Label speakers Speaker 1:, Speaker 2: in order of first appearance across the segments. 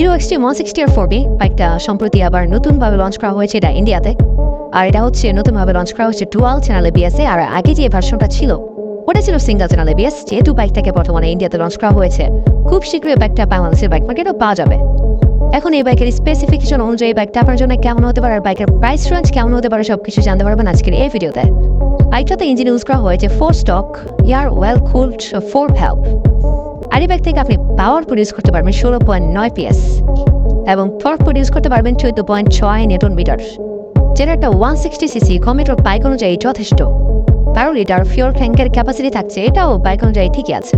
Speaker 1: Hero Xtreme one sixty R four V বাইকটা সম্প্রতি আবার নতুনভাবে লঞ্চ করা হয়েছে এটা ইন্ডিয়াতে আর এটা হচ্ছে নতুনভাবে লঞ্চ করা হচ্ছে টুয়াল চ্যানেলে বিএসএ আর আগে যে ভার্সনটা ছিল, ওটা ছিল সিঙ্গেল চ্যানেলে বিএস যেহেতু বাইকটাকে বর্তমানে ইন্ডিয়াতে লঞ্চ করা হয়েছে। খুব শীঘ্রই বাইকটা বাংলাদেশের বাইক মার্কেটও পাওয়া যাবে। এখন এই বাইকের স্পেসিফিকেশন অনুযায়ী বাইকটা আপনার জন্য কেমন হতে পারে, আর বাইকের প্রাইস রেঞ্জ কেমন হতে পারে, সবকিছু জানতে পারবেন আজকের এই ভিডিওতে। বাইকটাতে ইঞ্জিন ইউজ করা হয়েছে four stroke air oil cooled four valve আর এই বাইক থেকে আপনি পাওয়ার প্রডিউস করতে পারবেন ষোলো পয়েন্ট নয় পিএস এবং টর্ক প্রডিউস করতে পারবেন চোদ্দ পয়েন্ট ছয় নিউটন মিটার যেটা একটা one sixty CC commuter bike অনুযায়ী যথেষ্ট। বারো লিটার ফিওর ট্যাঙ্কের ক্যাপাসিটি থাকছে, এটাও বাইক অনুযায়ী ঠিকই আছে।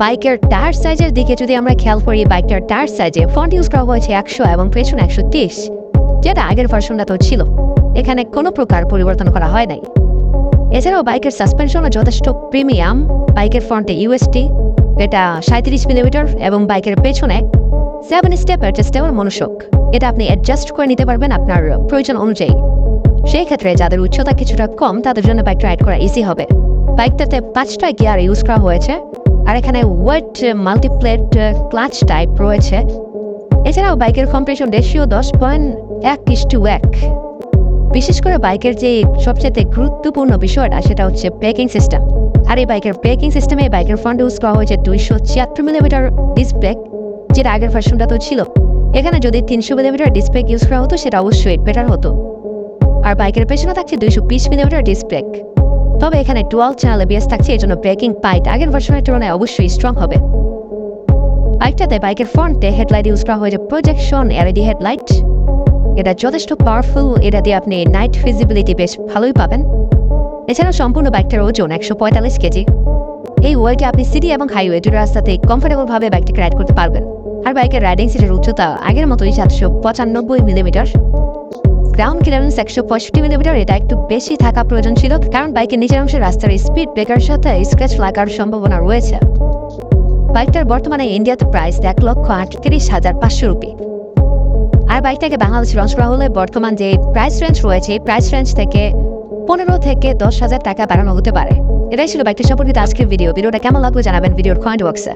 Speaker 1: বাইকের টায়ার সাইজের দিকে যদি আমরা খেয়াল করি বাইকটার টায়ার সাইজে ফ্রন্ট ইউজ করা হয়েছে একশো এবং পেছনে একশো তিরিশ, যেটা আগের ভার্সনটা তো ছিল। এখানে কোনো প্রকার পরিবর্তন করা হয় নাই। এছাড়াও বাইকের সাসপেনশনও যথেষ্ট প্রিমিয়াম বাইকের ফ্রন্টে ইউএসটি এটা সাঁত্রিশ মিলিমিটার এবং বাইকের পেছনে সেভেন স্টেপ অ্যাডজাস্টেবল মনুষক এটা আপনি অ্যাডজাস্ট করে নিতে পারবেন আপনার প্রয়োজন অনুযায়ী। সেই ক্ষেত্রে যাদের উচ্চতা কিছুটা কম, তাদের জন্য বাইকটা রাইড করা ইজি হবে। বাইকটাতে পাঁচটা গিয়ার ইউজ করা হয়েছে, আর এখানে ওয়েট মাল্টিপ্লেট ক্লাচ টাইপ রয়েছে। এছাড়াও বাইকের কম্প্রেশন রেশিও দশ পয়েন্ট এক ইস্টু এক। বিশেষ করে বাইকের যে সবচেয়ে গুরুত্বপূর্ণ বিষয়টা, সেটা হচ্ছে ব্রেকিং সিস্টেম আর এই বাইকের ব্রেকিং সিস্টেমে বাইকের ফ্রন্ট ইউজ করা হয়েছে দুইশো ছিয়াত্তর মিলিমিটার ব্রেক যেটা আগের ভার্সনটা তো ছিল। এখানে যদি তিনশো মিলিমিটার ব্রেক ইউজ করা হতো, সেটা অবশ্যই বেটার হতো। আর বাইকের পেছনে থাকছে দুইশো বিশ মিলিমিটার ব্রেক তবে এখানে টুয়েলভ চ্যানেল বিএস থাকছে এই জন্য ব্রেকিং পাইট আগের ভার্সনের তুলনায় অবশ্যই স্ট্রং হবে। বাইকটাতে বাইকের ফ্রন্টে হেডলাইট ইউজ করা হয়েছে প্রজেকশন এলইডি হেডলাইট এটা যথেষ্ট পাওয়ারফুল এটা দিয়ে আপনি নাইট ভিজিবিলিটি বেশ ভালোই পাবেন। এছাড়াও সম্পূর্ণ বাইকটার ওজন একশো পঁয়তাল্লিশ কেজি। এই ওয়েটে আপনি সিটি এবং হাইওয়ে দুটো রাস্তাতে কমফোর্টেবল ভাবে বাইকটাকে রাইড করতে পারবেন। আর বাইকের রাইডিং সিটের উচ্চতা আগের মতোই সাতশো পঁচানব্বই মিলিমিটার গ্রাউন্ড ক্লিয়ারেন্স একশো পঁয়ষট্টি মিলিমিটার এটা একটু বেশি থাকা প্রয়োজন ছিল, কারণ বাইকের নিচের অংশে রাস্তার স্পিড ব্রেকার সাথে স্ক্র্যাচ লাগার সম্ভাবনা রয়েছে। বাইকটার বর্তমানে ইন্ডিয়াতে প্রাইস এক লক্ষ আটত্রিশ হাজার পাঁচশো রুপি। আর বাইকটাকে থেকে লঞ্চ করা হলে বর্তমান যে প্রাইস রেঞ্জ রয়েছে প্রাইস রেঞ্জ থেকে পনেরো থেকে দশ হাজার টাকা বাড়ানো হতে পারে। এটাই ছিল বাইকটি সম্পর্কিত আজকের ভিডিও ভিডিওটা কেমন লাগল জানাবেন ভিডিওর কমেন্ট বক্সে